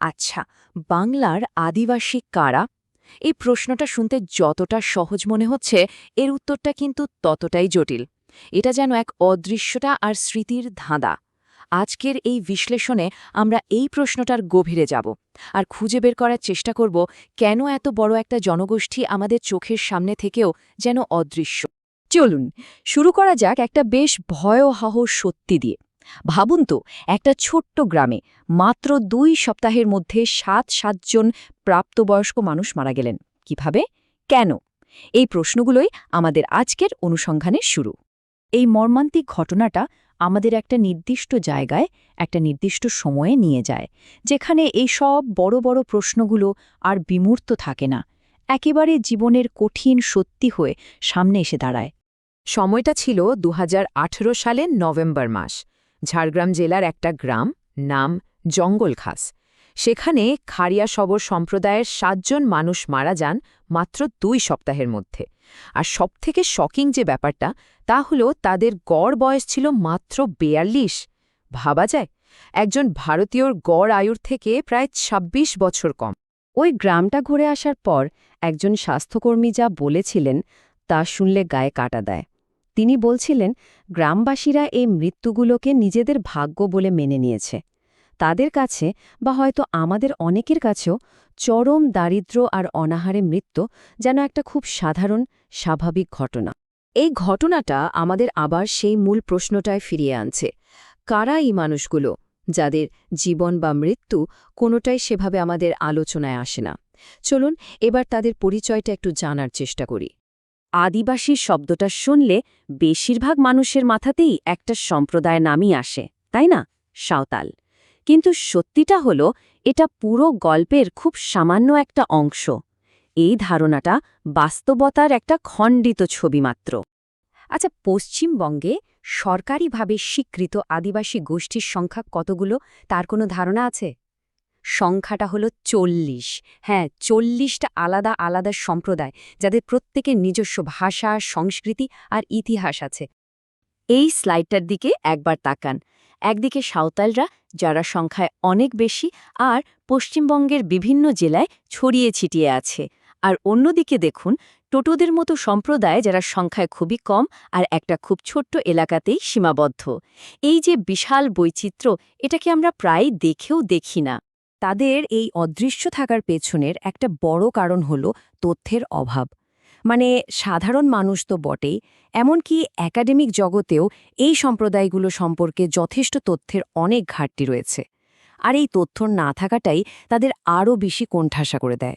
আচ্ছা বাংলার আদিবাসী কারা? এই প্রশ্নটা শুনতে যতটা সহজ মনে হচ্ছে, এর উত্তরটা কিন্তু ততটাই জটিল। এটা যেন এক অদৃশ্যটা আর স্মৃতির ধাঁধা। আজকের এই বিশ্লেষণে আমরা এই প্রশ্নটার গভীরে যাব আর খুঁজে বের করার চেষ্টা করব কেন এত বড় একটা জনগোষ্ঠী আমাদের চোখের সামনে থেকেও যেন অদৃশ্য। চলুন, শুরু করা যাক একটা বেশ ভয়াবহ সত্যি দিয়ে। ভাবুন তো, একটা ছোট্ট গ্রামে মাত্র দুই সপ্তাহের মধ্যে সাত, সাতজন প্রাপ্তবয়স্ক মানুষ মারা গেলেন। কীভাবে? কেন? এই প্রশ্নগুলোই আমাদের আজকের অনুসন্ধানের শুরু। এই মর্মান্তিক ঘটনাটা আমাদের একটা নির্দিষ্ট জায়গায়, একটা নির্দিষ্ট সময়ে নিয়ে যায়, যেখানে এই সব বড় বড় প্রশ্নগুলো আর বিমূর্ত থাকে না। একেবারে জীবনের কঠিন সত্যি হয়ে সামনে এসে দাঁড়ায়। সময়টা ছিল দু হাজার আঠেরো সালের নভেম্বর মাস। ঝাড়গ্রাম জেলার একটা গ্রাম, নাম জঙ্গলখাস। সেখানে খারিয়া শবর সম্প্রদায়ের সাতজন মানুষ মারা যান মাত্র দুই সপ্তাহের মধ্যে। আর সবথেকে শকিং যে ব্যাপারটা, তা হল তাদের গড় বয়স ছিল মাত্র বেয়াল্লিশ। ভাবা যায়, একজন ভারতীয়র গড় আয়ুর থেকে প্রায় ২৬ বছর কম। ওই গ্রামটা ঘুরে আসার পর একজন স্বাস্থ্যকর্মী যা বলেছিলেন, তা শুনলে গায়ে কাটা দেয়। তিনি বলছিলেন, গ্রামবাসীরা এই মৃত্যুগুলোকে নিজেদের ভাগ্য বলে মেনে নিয়েছে। তাদের কাছে বা হয়তো আমাদের অনেকের কাছেও চরম দারিদ্র্য আর অনাহারে মৃত্যু যেন একটা খুব সাধারণ, স্বাভাবিক ঘটনা। এই ঘটনাটা আমাদের আবার সেই মূল প্রশ্নটায় ফিরিয়ে আনছে। কারা এই মানুষগুলো যাদের জীবন বা মৃত্যু কোনোটাই সেভাবে আমাদের আলোচনায় আসে না? চলুন এবার তাদের পরিচয়টা একটু জানার চেষ্টা করি। আদিবাসী শব্দটা শুনলে বেশিরভাগ মানুষের মাথাতেই একটা সম্প্রদায় নামই আসে, তাই না? সাঁওতাল। কিন্তু সত্যিটা হলো, এটা পুরো গল্পের খুব সামান্য একটা অংশ। এই ধারণাটা বাস্তবতার একটা খণ্ডিত ছবি মাত্র। আচ্ছা পশ্চিমবঙ্গে সরকারিভাবে স্বীকৃত আদিবাসী গোষ্ঠীর সংখ্যা কতগুলো? তার কোনো ধারণা আছে? সংখ্যাটা হলো চল্লিশ। হ্যাঁ চল্লিশটা আলাদা আলাদা সম্প্রদায় যাদের প্রত্যেকের নিজস্ব ভাষা, সংস্কৃতি আর ইতিহাস আছে। এই স্লাইডটার দিকে একবার তাকান। একদিকে সাঁওতালরা, যারা সংখ্যায় অনেক বেশি, আর পশ্চিমবঙ্গের বিভিন্ন জেলায় ছড়িয়ে ছিটিয়ে আছে। আর অন্যদিকে দেখুন, টোটোদের মতো সম্প্রদায় যারা সংখ্যায় খুবই কম আর একটা খুব ছোট্ট এলাকাতেই সীমাবদ্ধ। এই যে বিশাল বৈচিত্র্য, এটাকে আমরা প্রায় দেখেও দেখি না। তাদের এই অদৃশ্য থাকার পেছনের একটা বড় কারণ হল তথ্যের অভাব। মানে সাধারণ মানুষ তো বটেই, এমনকি একাডেমিক জগতেও এই সম্প্রদায়গুলো সম্পর্কে যথেষ্ট তথ্যের অনেক ঘাটতি রয়েছে। আর এই তথ্য না থাকাটাই তাদের আরও বেশি কোণঠাসা করে দেয়।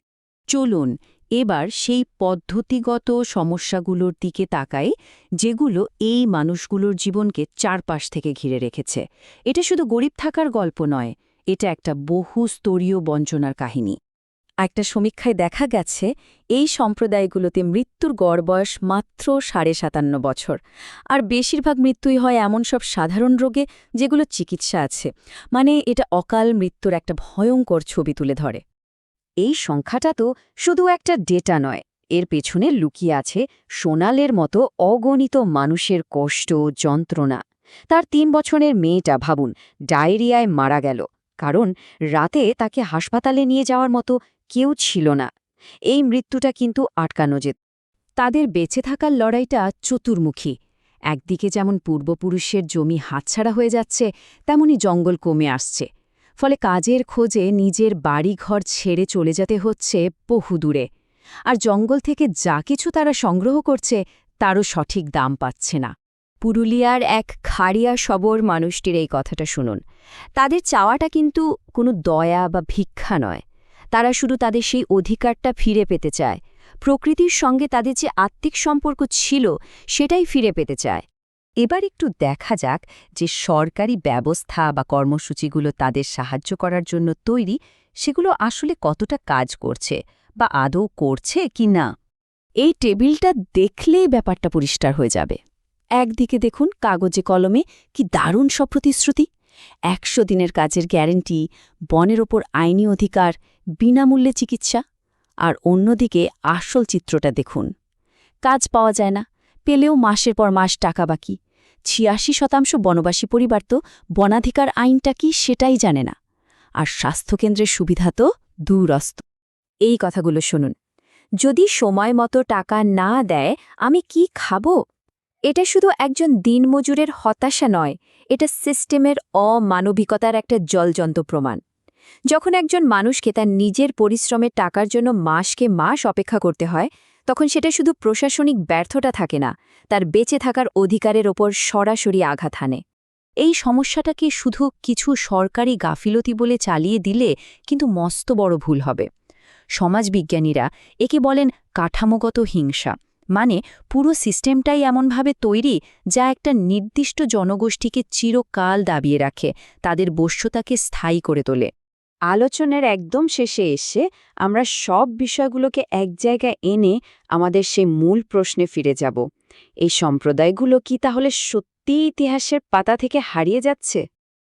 চলুন, এবার সেই পদ্ধতিগত সমস্যাগুলোর দিকে তাকাই, যেগুলো এই মানুষগুলোর জীবনকে চারপাশ থেকে ঘিরে রেখেছে। এটা শুধু গরিব থাকার গল্প নয় এটা একটা বহু স্তরীয় বঞ্চনার কাহিনী। একটা সমীক্ষায় দেখা গেছে, এই সম্প্রদায়গুলোতে মৃত্যুর গড় বয়স মাত্র সাড়ে সাতান্ন বছর। আর বেশিরভাগ মৃত্যুই হয় এমন সব সাধারণ রোগে যেগুলো চিকিৎসা আছে। মানে এটা অকাল মৃত্যুর একটা ভয়ঙ্কর ছবি তুলে ধরে। এই সংখ্যাটা তো শুধু একটা ডেটা নয়, এর পেছনে লুকিয়ে আছে সোনালের মতো অগণিত মানুষের কষ্ট, যন্ত্রণা। তার তিন বছরের মেয়েটা, ভাবুন, ডায়রিয়ায় মারা গেল। কারণ রাতে তাকে হাসপাতালে নিয়ে যাওয়ার মতো কেউ ছিল না। এই মৃত্যুটা কিন্তু আটকানো যেত তাদের বেঁচে থাকার লড়াইটা চতুর্মুখী। একদিকে যেমন পূর্বপুরুষের জমি হাতছাড়া হয়ে যাচ্ছে তেমনি জঙ্গল কমে আসছে। ফলে কাজের খোঁজে নিজের বাড়িঘর ছেড়ে চলে যেতে হচ্ছে বহু দূরে। আর জঙ্গল থেকে যা কিছু তারা সংগ্রহ করছে, তারও সঠিক দাম পাচ্ছে না। পুরুলিয়ার এক খাড়িয়া সবর মানুষটির এই কথাটা শুনুন। তাদের চাওয়াটা কিন্তু কোনো দয়া বা ভিক্ষা নয়। তারা শুধু তাদের সেই অধিকারটা ফিরে পেতে চায়। প্রকৃতির সঙ্গে তাদের যে আত্মিক সম্পর্ক ছিল, সেটাই ফিরে পেতে চায়। এবার একটু দেখা যাক যে সরকারি ব্যবস্থা বা কর্মসূচিগুলো তাদের সাহায্য করার জন্য তৈরি, সেগুলো আসলে কতটা কাজ করছে বা আদৌ করছে কি না এই টেবিলটা দেখলেই ব্যাপারটা পরিষ্কার হয়ে যাবে। একদিকে দেখুন কাগজে কলমে কি দারুণ সব প্রতিশ্রুতি। একশো দিনের কাজের গ্যারেন্টি, বনের ওপর আইনি অধিকার, বিনামূল্যে চিকিৎসা। আর অন্যদিকে আসল চিত্রটা দেখুন। কাজ পাওয়া যায় না, পেলেও মাসের পর মাস টাকা বাকি। ছিয়াশি শতাংশ বনবাসী পরিবার তো বনাধিকার আইনটা কি সেটাই জানে না। আর স্বাস্থ্যকেন্দ্রের সুবিধা তো দূরস্থ এই কথাগুলো শুনুন। যদি সময় মতো টাকা না দেয়, আমি কি খাব? এটা শুধু একজন দিনমজুরের হতাশা নয়, এটা সিস্টেমের অমানবিকতার একটা জলজন্ত প্রমাণ। যখন একজন মানুষকে তার নিজের পরিশ্রমের টাকার জন্য মাসকে মাস অপেক্ষা করতে হয়, তখন সেটা শুধু প্রশাসনিক ব্যর্থতা থাকে না, তার বেঁচে থাকার অধিকারের ওপর সরাসরি আঘাত হানে। এই সমস্যাটাকে শুধু কিছু সরকারি গাফিলতি বলে চালিয়ে দিলে কিন্তু মস্ত বড় ভুল হবে। সমাজবিজ্ঞানীরা একে বলেন কাঠামোগত হিংসা। মানে পুরো সিস্টেমটাই এমনভাবে তৈরি যা একটা নির্দিষ্ট জনগোষ্ঠীকে চিরকাল দাবিয়ে রাখে, তাদের বস্যতাকে স্থায়ী করে তোলে। আলোচনার একদম শেষে এসে আমরা সব বিষয়গুলোকে এক জায়গায় এনে আমাদের সেই মূল প্রশ্নে ফিরে যাব। এই সম্প্রদায়গুলো কি তাহলে সত্যি ইতিহাসের পাতা থেকে হারিয়ে যাচ্ছে?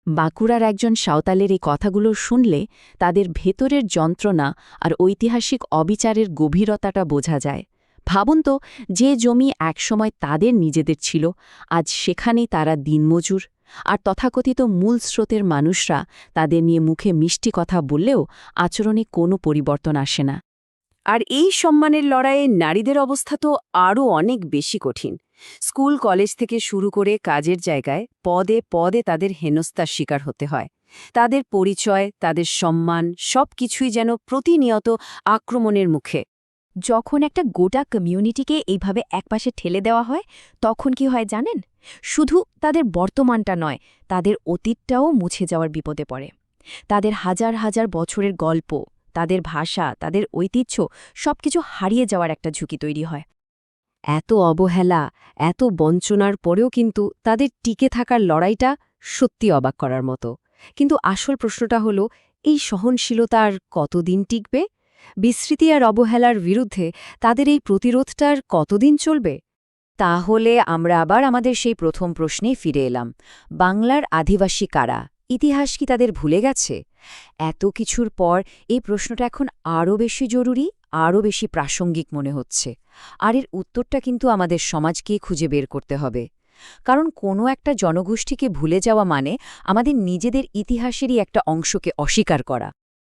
বাঁকুড়ার একজন সাঁওতালের এই কথাগুলো শুনলে তাদের ভেতরের যন্ত্রণা আর ঐতিহাসিক অবিচারের গভীরতাটা বোঝা যায়। ভাবুন তো, যে জমি একসময় তাদের নিজেদের ছিল, আজ সেখানেই তারা দিনমজুর। আর তথাকথিত মূল স্রোতের মানুষরা তাদের নিয়ে মুখে মিষ্টি কথা বললেও আচরণে কোনো পরিবর্তন আসে না। আর এই সম্মানের লড়াইয়ে নারীদের অবস্থা তো আরও অনেক বেশি কঠিন। স্কুল, কলেজ থেকে শুরু করে কাজের জায়গায় পদে পদে তাদের হেনস্তার শিকার হতে হয়। তাদের পরিচয়, তাদের সম্মান সবকিছুই যেন প্রতিনিয়ত আক্রমণের মুখে। যখন একটা গোটা কমিউনিটিকে এইভাবে একপাশে ঠেলে দেওয়া হয়, তখন কি হয় জানেন? শুধু তাদের বর্তমানটা নয়, তাদের অতীতটাও মুছে যাওয়ার বিপদে পড়ে। তাদের হাজার হাজার বছরের গল্প, তাদের ভাষা, তাদের ঐতিহ্য সবকিছু হারিয়ে যাওয়ার একটা ঝুঁকি তৈরি হয়। এত অবহেলা, এত বঞ্চনার পরেও কিন্তু তাদের টিকে থাকার লড়াইটা সত্যি অবাক করার মতো। কিন্তু আসল প্রশ্নটা হলো, এই সহনশীলতা আর কতদিন টিকবে? বিস্মৃতি আর অবহেলার বিরুদ্ধে তাদের এই প্রতিরোধটার কতদিন চলবে? তাহলে আমরা আবার আমাদের সেই প্রথম প্রশ্নে ফিরে এলাম। বাংলার আদিবাসী কারা? ইতিহাস কি তাদের ভুলে গেছে? এত কিছুর পর এই প্রশ্নটা এখন আরও বেশি জরুরি, আরও বেশি প্রাসঙ্গিক মনে হচ্ছে। আর এর উত্তরটা কিন্তু আমাদের সমাজকেই খুঁজে বের করতে হবে। কারণ কোনো একটা জনগোষ্ঠীকে ভুলে যাওয়া মানে আমাদের নিজেদের ইতিহাসেরই একটা অংশকে অস্বীকার করা।